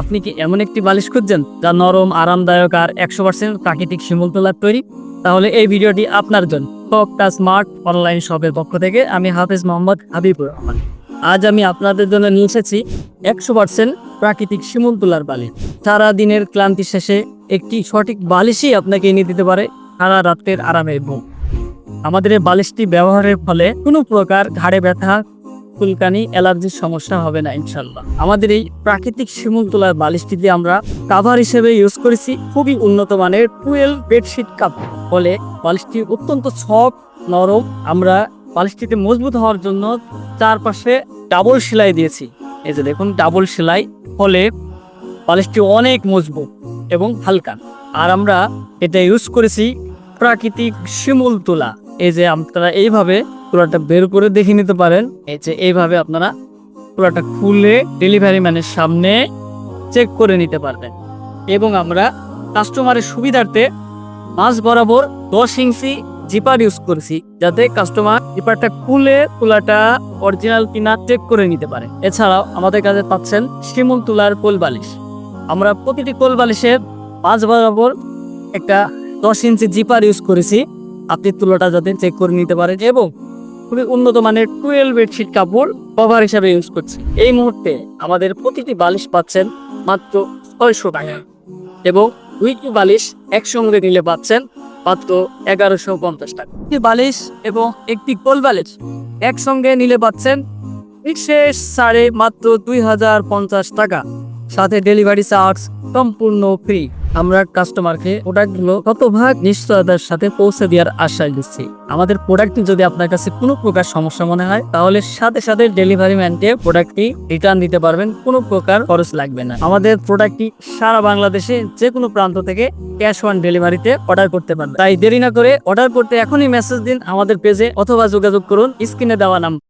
আপনি কি এমন একটি বালিশ খুঁজছেন যা নরম, আরামদায়ক আর একশো পার্সেন্ট প্রাকৃতিক শিমুল তোলার তৈরি? তাহলে এই ভিডিওটি আপনার জন্য। টকটা স্মার্ট অনলাইন শপের পক্ষ থেকে আমি হাফেজ মোহাম্মদ হাবিবুর রহমান। আজ আমি আপনাদের জন্য নিয়ে এসেছি একশো পার্সেন্ট প্রাকৃতিক শিমুল তোলার বালিশ। সারা দিনের ক্লান্তি শেষে একটি সঠিক বালিশই আপনাকে এনে দিতে পারে সারা রাতের আরামের ঘুম। আমাদের এই বালিশটি ব্যবহারের ফলে কোনো প্রকার ঘাড়ে ব্যথা চুলকানি অ্যালার্জির সমস্যা হবে না, ইনশাল্লাহ। আমাদের এই প্রাকৃতিক শিমুল তোলার বালিশটিতে আমরা কাভার হিসেবে ইউজ করেছি, খুবই উন্নত মানের টুয়েলভ বেডশিট কাপ। ফলে বালিশটি অত্যন্ত সফট, নরম। আমরা বালিশটিতে মজবুত হওয়ার জন্য চারপাশে ডাবল সেলাই দিয়েছি। এই যে দেখুন, ডাবল সেলাই। ফলে বালিশটি অনেক মজবুত এবং হালকা। আর আমরা এটা ইউজ করেছি প্রাকৃতিক শিমুল তোলা। এই যে আপনারা এইভাবে তোলাটা বের করে দেখে নিতে পারেন। এই যে এইভাবে আপনারা তোলাটা খুলে ডেলিভারি ম্যানের সামনে চেক করে নিতে পারবেন। এবং আমরা কাস্টমারের সুবিধার্থে মাছ বরাবর দশ ইঞ্চি জিপার ইউজ করেছি, যাতে কাস্টমার জিপারটা খুলে তুলাটা অরিজিনাল কিনা চেক করে নিতে পারে। এছাড়াও আমাদের কাছে পাচ্ছেন শিমুল তুলার কোল বালিশ। আমরা প্রতিটি কোল বালিশের মাছ বরাবর একটা দশ ইঞ্চি জিপার ইউজ করেছি। আপনি তুলাটা যাতে চেক করে নিতে পারেন এবং খুবই উন্নত মানের টুয়েলভ বেডশিট কাপড় কভার হিসাবে ইউজ করছি। এই মুহূর্তে আমাদের প্রতিটি বালিশ পাচ্ছেন মাত্র ছয়শো টাকা এবং দুইটি বালিশ একসঙ্গে নিলে পাচ্ছেন মাত্র এগারোশো পঞ্চাশ টাকা। একটি বালিশ এবং একটি গোল বালিশ একসঙ্গে নিলে পাচ্ছেন বিশেষ সাড়ে মাত্র দুই হাজার পঞ্চাশ টাকা। সাথে ডেলিভারি চার্জ সম্পূর্ণ ফ্রি আমরা কাস্টমারকে প্রোডাক্টগুলো শতভাগ নিশ্চয়তার সাথে পৌঁছে দেওয়ার আশ্বাস দিচ্ছি। আমাদের প্রোডাক্টটি যদি আপনার কাছে কোনো প্রকার সমস্যা মনে হয়, তাহলে সাথে সাথে ডেলিভারি ম্যানকে প্রোডাক্টটি রিটার্ন দিতে পারবেন, কোনো প্রকার খরচ লাগবে না। আমাদের প্রোডাক্টটি সারা বাংলাদেশে যে কোনো প্রান্ত থেকে ক্যাশ অন ডেলিভারিতে অর্ডার করতে পারবেন। তাই দেরি না করে অর্ডার করতে এখনই মেসেজ দিন আমাদের পেজে অথবা যোগাযোগ করুন স্ক্রিনে দেওয়া নাম